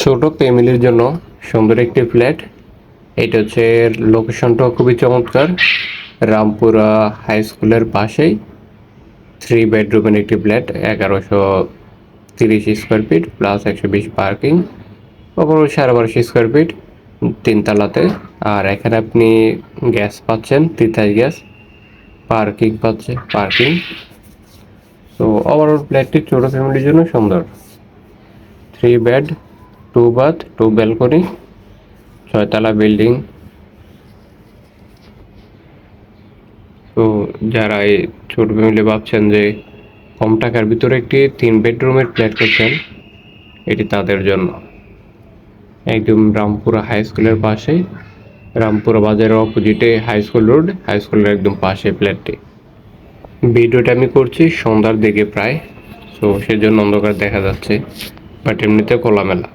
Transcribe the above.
ছোট ফ্যামিলির জন্য সুন্দর একটি ফ্ল্যাট। এটা হচ্ছে লোকেশনটাও খুবই চমৎকার। রামপুরা হাই স্কুলের পাশেই। থ্রি বেডরুমের একটি ফ্ল্যাট এগারোশো তিরিশ স্কোয়ার ফিট প্লাস একশো বিশ পার্কিং ওপর সাড়ে বারোশো স্কোয়ার ফিট তিনতলাতে। আর এখানে আপনি গ্যাস পাচ্ছেন, তিতাস গ্যাস পার্কিং পাচ্ছে পার্কিং তো ওভারঅল ফ্ল্যাটটি ছোটো ফ্যামিলির জন্য সুন্দর। Three bed two bath, two balcony, ছয়তলা building. তো যারা এই ছোট ফ্যামিলি ভাবছেন যে কম টাকার ভিতরে একটি তিন বেডরুমের ফ্ল্যাট করছেন, এটি তাদের জন্য। একদম রামপুরা হাই স্কুলের পাশেই রামপুরা বাজারের অপোজিটে হাই স্কুল রোড হাই স্কুলের একদম পাশে ফ্ল্যাটটি। ভিডিওটা আমি করছি সন্ধ্যার দিকে প্রায়, তো সেজন্য অন্ধকার দেখা যাচ্ছে, বাট এমনিতে খোলামেলা।